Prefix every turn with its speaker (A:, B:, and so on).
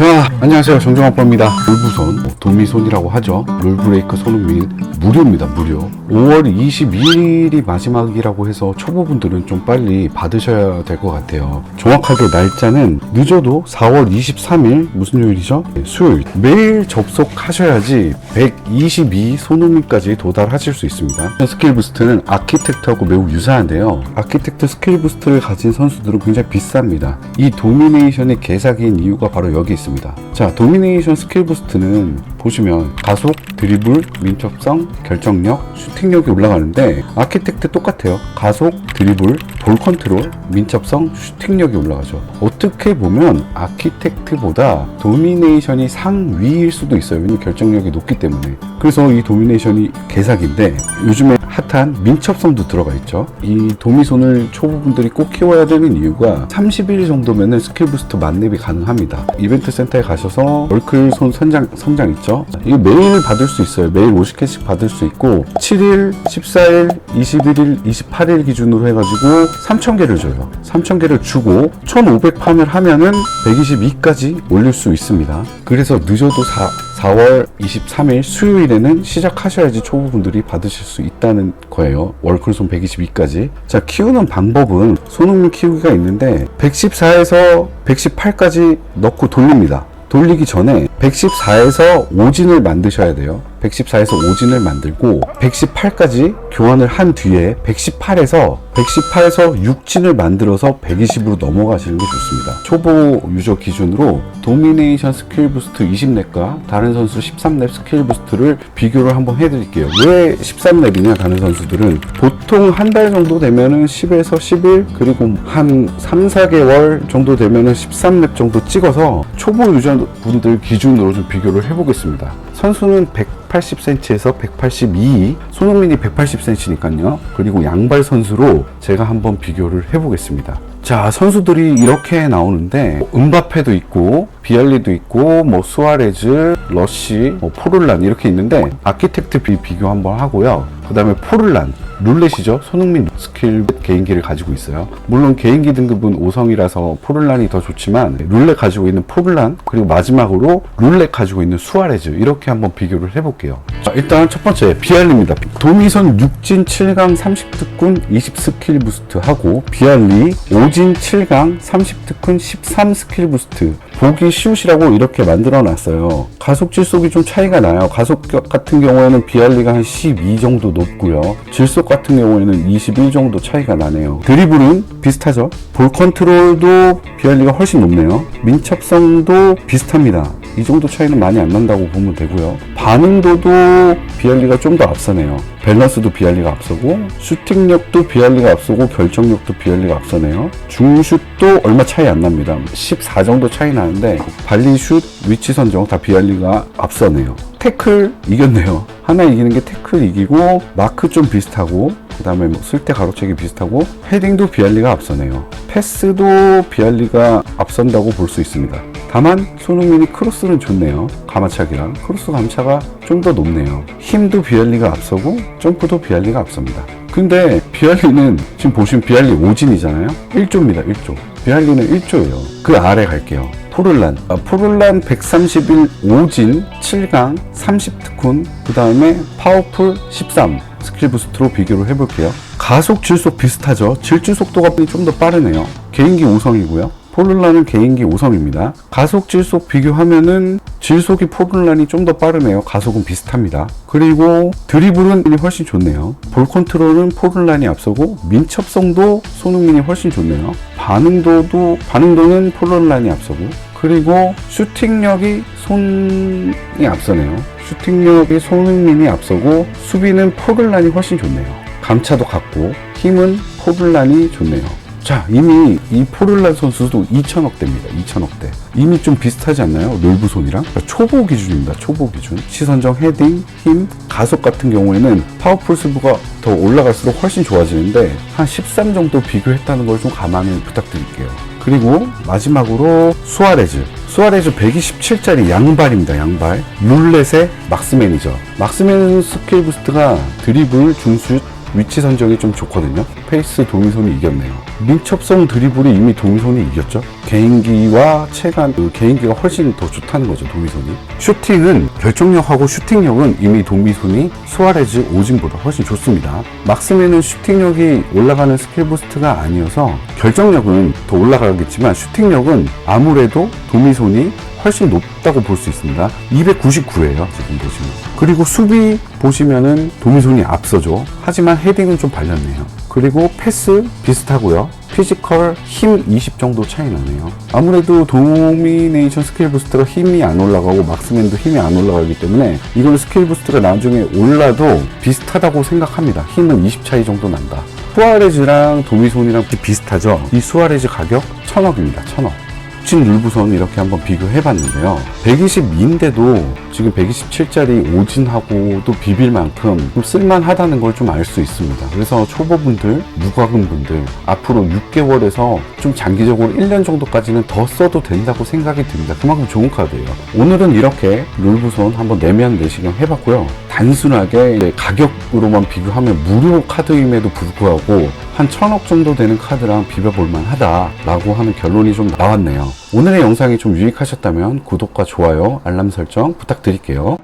A: 자, 안녕하세요. 정정아빠입니다. 롤부손, 뭐 도미손이라고 하죠. 롤브레이크 손흥민 무료입니다. 무료. 5월 22일이 마지막이라고 해서 초보분들은 좀 빨리 받으셔야 될 것 같아요. 정확하게 날짜는 늦어도 4월 23일 무슨 요일이죠? 네, 수요일. 매일 접속하셔야지 122 손흥민까지 도달하실 수 있습니다. 스킬 부스트는 아키텍트하고 매우 유사한데요. 아키텍트 스킬 부스트를 가진 선수들은 굉장히 비쌉니다. 이 도미네이션의 개사기인 이유가 바로 여기 있습니다. 자, 도미네이션 스킬 부스트는 보시면 가속, 드리블, 민첩성, 결정력, 슈팅력이 올라가는데 아키텍트 똑같아요. 가속, 드리블, 볼 컨트롤, 민첩성, 슈팅력이 올라가죠. 어떻게 보면 아키텍트보다 도미네이션이 상위일 수도 있어요. 왜냐면 결정력이 높기 때문에. 그래서 이 도미네이션이 개사기인데 요즘에 핫한 민첩성도 들어가 있죠. 이 도미손을 초보분들이 꼭 키워야 되는 이유가 30일 정도면은 스킬 부스트 만렙이 가능합니다. 이벤트 센터에 가셔서 월클 손 선장, 성장 있죠. 이거 매일 받을 수 있어요. 매일 50개씩 받을 수 있고 7일, 14일, 21일, 28일 기준으로 해가지고 3,000개를 줘요. 3,000개를 주고 1,500 팜을 하면은 122까지 올릴 수 있습니다. 그래서 늦어도 4, 4월 23일 수요일에는 시작하셔야지 초보분들이 받으실 수 있다는 거예요. 월클손 122까지. 자, 키우는 방법은 손흥민 키우기가 있는데 114에서 118까지 넣고 돌립니다. 돌리기 전에 114에서 오진을 만드셔야 돼요. 114에서 오진을 만들고 118까지 교환을 한 뒤에 118에서 118에서 6진을 만들어서 120으로 넘어가시는 게 좋습니다. 초보 유저 기준으로 도미네이션 스킬 부스트 20렙과 다른 선수 13렙 스킬 부스트를 비교를 한번 해드릴게요. 왜 13렙이냐 다른 선수들은 보통 한 달 정도 되면은 10에서 11 그리고 한 3, 4개월 정도 되면은 13렙 정도 찍어서 초보 유저분들 기준으로 좀 비교를 해보겠습니다. 선수는 180cm에서 182, 손흥민이 180cm니까요. 그리고 양발 선수로 제가 한번 비교를 해보겠습니다. 자, 선수들이 이렇게 나오는데 음바페도 있고 비알리도 있고 뭐 수아레즈, 러시, 뭐 포르란 이렇게 있는데 아키텍트 비 비교 한번 하고요. 그 다음에 포르란, 룰렛이죠. 손흥민 스킬 개인기를 가지고 있어요. 물론 개인기 등급은 5성이라서 포르란이 더 좋지만 룰렛 가지고 있는 포르란 그리고 마지막으로 룰렛 가지고 있는 수아레즈 이렇게 한번 비교를 해볼게요. 자, 일단 첫 번째 비알리입니다. 도미선 6진 7강 30특군 20스킬 부스트 하고 비알리 5진 7강 30특군 13 스킬 부스트 보기 쉬우시라고 이렇게 만들어 놨어요. 가속 질속이 좀 차이가 나요. 가속 같은 경우에는 비알리가 한 12 정도 높고요. 질속 같은 경우에는 21 정도 차이가 나네요. 드리블은 비슷하죠. 볼 컨트롤도 비알리가 훨씬 높네요. 민첩성도 비슷합니다. 이 정도 차이는 많이 안 난다고 보면 되고요. 반응도도 비알리가 좀 더 앞서네요. 밸런스도 비알리가 앞서고 슈팅력도 비알리가 앞서고 결정력도 비알리가 앞서네요. 중슛도 얼마 차이 안 납니다. 14 정도 차이 나는데 발리슛, 위치 선정 다 비알리가 앞서네요. 태클 이겼네요. 하나 이기는 게 태클 이기고 마크 좀 비슷하고 그 다음에 뭐 쓸때 가로채기 비슷하고 헤딩도 비알리가 앞서네요. 패스도 비알리가 앞선다고 볼 수 있습니다. 다만 손흥민이 크로스는 좋네요. 가마차기랑 크로스 감차가 좀 더 높네요. 힘도 비알리가 앞서고 점프도 비알리가 앞섭니다. 근데 비알리는 지금 보시면 비알리 5진이잖아요. 1조입니다. 1조. 비알리는 1조예요. 그 아래 갈게요. 포를란. 아, 포를란 131 5진 7강 30특훈 그 다음에 파워풀 13 스킬 부스트로 비교를 해볼게요. 가속 질속 비슷하죠. 질주 속도가 좀 더 빠르네요. 개인기 5성이고요. 포를란은 개인기 5성입니다. 가속 질속 비교하면은 질속이 포를란이 좀 더 빠르네요. 가속은 비슷합니다. 그리고 드리블은 훨씬 좋네요. 볼 컨트롤은 포를란이 앞서고 민첩성도 손흥민이 훨씬 좋네요. 반응도도 반응도는 포를란이 앞서고 그리고 슈팅력이 손이 앞서네요. 슈팅력이 손흥민이 앞서고 수비는 포를란이 훨씬 좋네요. 감차도 같고 힘은 포를란이 좋네요. 자, 이미 이 포를란 선수도 2천억대입니다. 2천억대. 이미 좀 비슷하지 않나요? 롤브손이랑? 그러니까 초보 기준입니다. 초보 기준. 시선정, 헤딩, 힘, 가속 같은 경우에는 파워풀 스브가 더 올라갈수록 훨씬 좋아지는데 한 13 정도 비교했다는 걸 좀 감안을 부탁드릴게요. 그리고 마지막으로 수아레즈. 수아레즈 127짜리 양발입니다. 양발. 룰렛의 막스맨이죠. 막스맨 스킬 부스트가 드리블, 중슛, 위치 선정이 좀 좋거든요. 페이스 동일손이 이겼네요. 밀접성 드리블이 이미 도미손이 이겼죠. 개인기와 체감, 그 개인기가 훨씬 더 좋다는 거죠, 도미손이. 슈팅은 결정력하고 슈팅력은 이미 도미손이 수아레즈 오진보다 훨씬 좋습니다. 막스맨은 슈팅력이 올라가는 스킬 부스트가 아니어서 결정력은 더 올라가겠지만 슈팅력은 아무래도 도미손이 훨씬 높다고 볼 수 있습니다. 299예요, 지금 보시면. 그리고 수비 보시면은 도미손이 앞서죠. 하지만 헤딩은 좀 발렸네요. 그리고 패스 비슷하고요. 피지컬 힘 20 정도 차이 나네요. 아무래도 도미네이션 스킬 부스트가 힘이 안 올라가고 막스맨도 힘이 안 올라가기 때문에 이건 스킬 부스트가 나중에 올라도 비슷하다고 생각합니다. 힘은 20 차이 정도 난다. 수아레즈랑 도미손이랑 비슷하죠. 이 수아레즈 가격 1000억입니다. 1000억. 진 룰부선 이렇게 한번 비교해 봤는데요. 122인데도 지금 127짜리 오진하고도 비빌 만큼 좀 쓸만하다는 걸 좀 알 수 있습니다. 그래서 초보분들, 무과금 분들 앞으로 6개월에서 좀 장기적으로 1년 정도까지는 더 써도 된다고 생각이 듭니다. 그만큼 좋은 카드예요. 오늘은 이렇게 룰부선 한번 내면 내시경 해봤고요. 단순하게 가격으로만 비교하면 무료 카드임에도 불구하고 한 천억 정도 되는 카드랑 비벼볼만 하다라고 하는 결론이 좀 나왔네요. 오늘의 영상이 좀 유익하셨다면 구독과 좋아요, 알람 설정 부탁드릴게요.